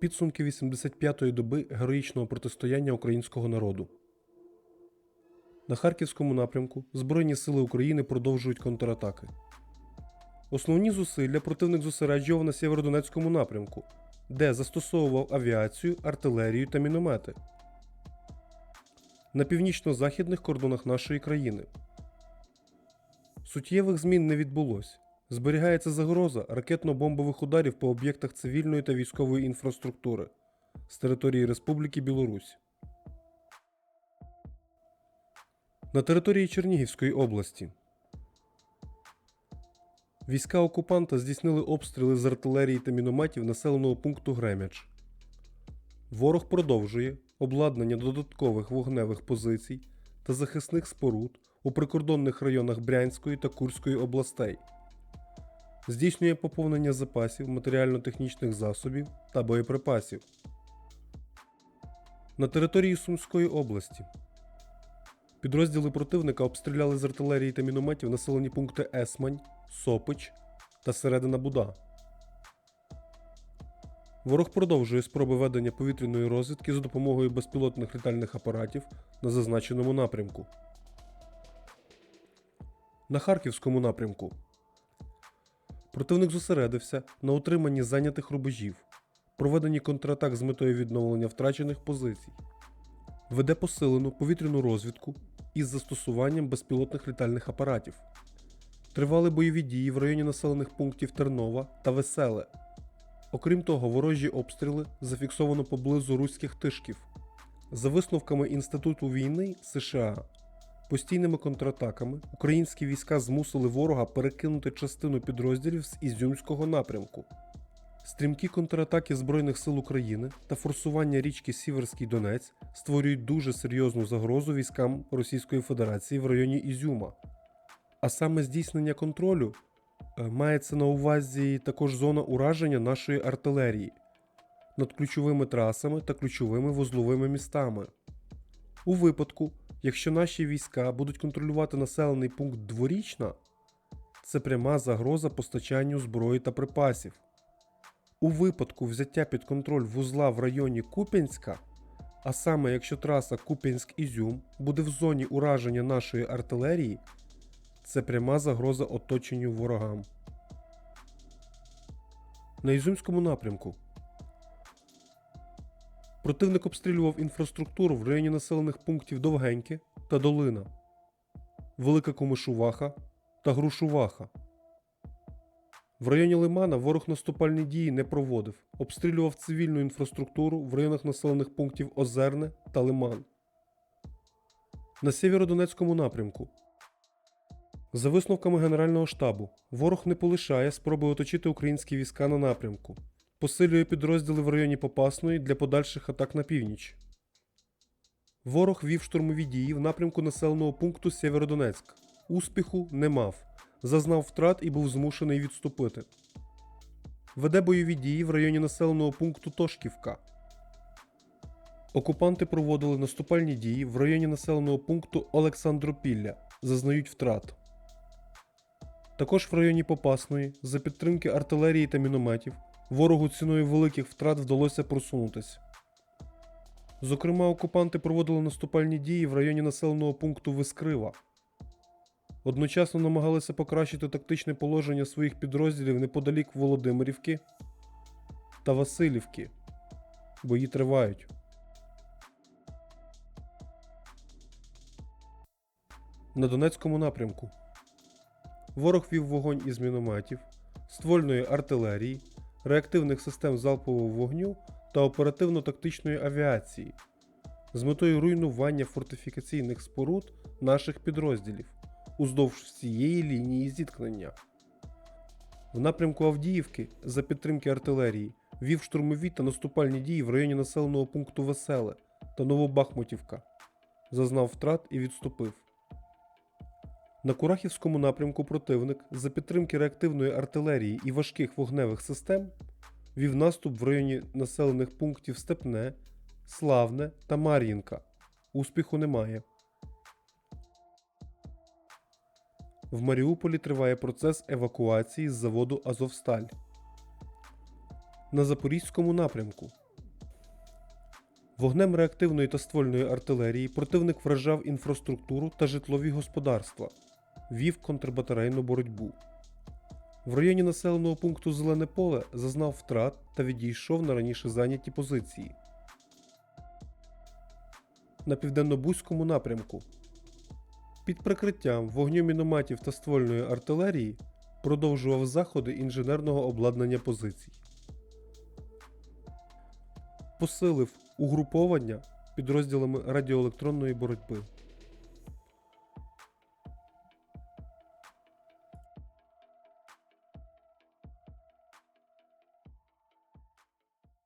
Підсумки 85-ї доби героїчного протистояння українського народу. На Харківському напрямку Збройні сили України продовжують контратаки. Основні зусилля противник зосереджував на Сєвєродонецькому напрямку, де застосовував авіацію, артилерію та міномети. На північно-західних кордонах нашої країни. Суттєвих змін не відбулось. Зберігається загроза ракетно-бомбових ударів по об'єктах цивільної та військової інфраструктури з території Республіки Білорусь. На території Чернігівської області війська окупанта здійснили обстріли з артилерії та мінометів населеного пункту Гремяч. Ворог продовжує обладнання додаткових вогневих позицій та захисних споруд у прикордонних районах Брянської та Курської областей здійснює поповнення запасів матеріально-технічних засобів та боєприпасів. На території Сумської області підрозділи противника обстріляли з артилерії та мінометів населені пункти Есмань, Сопич та Середина Буда. Ворог продовжує спроби ведення повітряної розвідки за допомогою безпілотних літальних апаратів на зазначеному напрямку. На Харківському напрямку Противник зосередився на утриманні зайнятих рубежів, проведенні контратак з метою відновлення втрачених позицій, веде посилену повітряну розвідку із застосуванням безпілотних літальних апаратів, тривали бойові дії в районі населених пунктів Тернова та Веселе. Окрім того, ворожі обстріли зафіксовано поблизу руських тишків. За висновками Інституту війни США, Постійними контратаками українські війська змусили ворога перекинути частину підрозділів з Ізюмського напрямку. Стрімкі контратаки Збройних сил України та форсування річки Сіверський Донець створюють дуже серйозну загрозу військам Російської Федерації в районі Ізюма. А саме здійснення контролю е, мається на увазі також зона ураження нашої артилерії над ключовими трасами та ключовими вузловими містами. У випадку, якщо наші війська будуть контролювати населений пункт дворічна, це пряма загроза постачанню зброї та припасів. У випадку взяття під контроль вузла в районі Куп'янська, а саме якщо траса Куп'янськ-Ізюм буде в зоні ураження нашої артилерії, це пряма загроза оточенню ворогам. На Ізюмському напрямку Противник обстрілював інфраструктуру в районі населених пунктів Довгеньке та Долина, Велика Комишуваха та Грушуваха. В районі Лимана ворог наступальні дії не проводив, обстрілював цивільну інфраструктуру в районах населених пунктів Озерне та Лиман. На Сєвєродонецькому напрямку. За висновками Генерального штабу, ворог не полишає спроби оточити українські війська на напрямку посилює підрозділи в районі Попасної для подальших атак на північ. Ворог вів штурмові дії в напрямку населеного пункту Сєвєродонецьк. Успіху не мав, зазнав втрат і був змушений відступити. Веде бойові дії в районі населеного пункту Тошківка. Окупанти проводили наступальні дії в районі населеного пункту Олександропілля, зазнають втрат. Також в районі Попасної за підтримки артилерії та мінометів ворогу ціною великих втрат вдалося просунутися. Зокрема, окупанти проводили наступальні дії в районі населеного пункту Вискрива. Одночасно намагалися покращити тактичне положення своїх підрозділів неподалік Володимирівки та Васильівки. Бої тривають. На Донецькому напрямку ворог вів вогонь із мінометів, ствольної артилерії реактивних систем залпового вогню та оперативно-тактичної авіації з метою руйнування фортифікаційних споруд наших підрозділів уздовж всієї лінії зіткнення. В напрямку Авдіївки за підтримки артилерії вів штурмові та наступальні дії в районі населеного пункту Веселе та Новобахмутівка, зазнав втрат і відступив. На Курахівському напрямку противник за підтримки реактивної артилерії і важких вогневих систем вів наступ в районі населених пунктів Степне, Славне та Мар'їнка. Успіху немає. В Маріуполі триває процес евакуації з заводу Азовсталь. На Запорізькому напрямку Вогнем реактивної та ствольної артилерії противник вражав інфраструктуру та житлові господарства, вів контрбатарейну боротьбу. В районі населеного пункту Зелене поле зазнав втрат та відійшов на раніше зайняті позиції. На південно-бузькому напрямку під прикриттям вогню мінометів та ствольної артилерії продовжував заходи інженерного обладнання позицій. Посилив угруповання підрозділами радіоелектронної боротьби.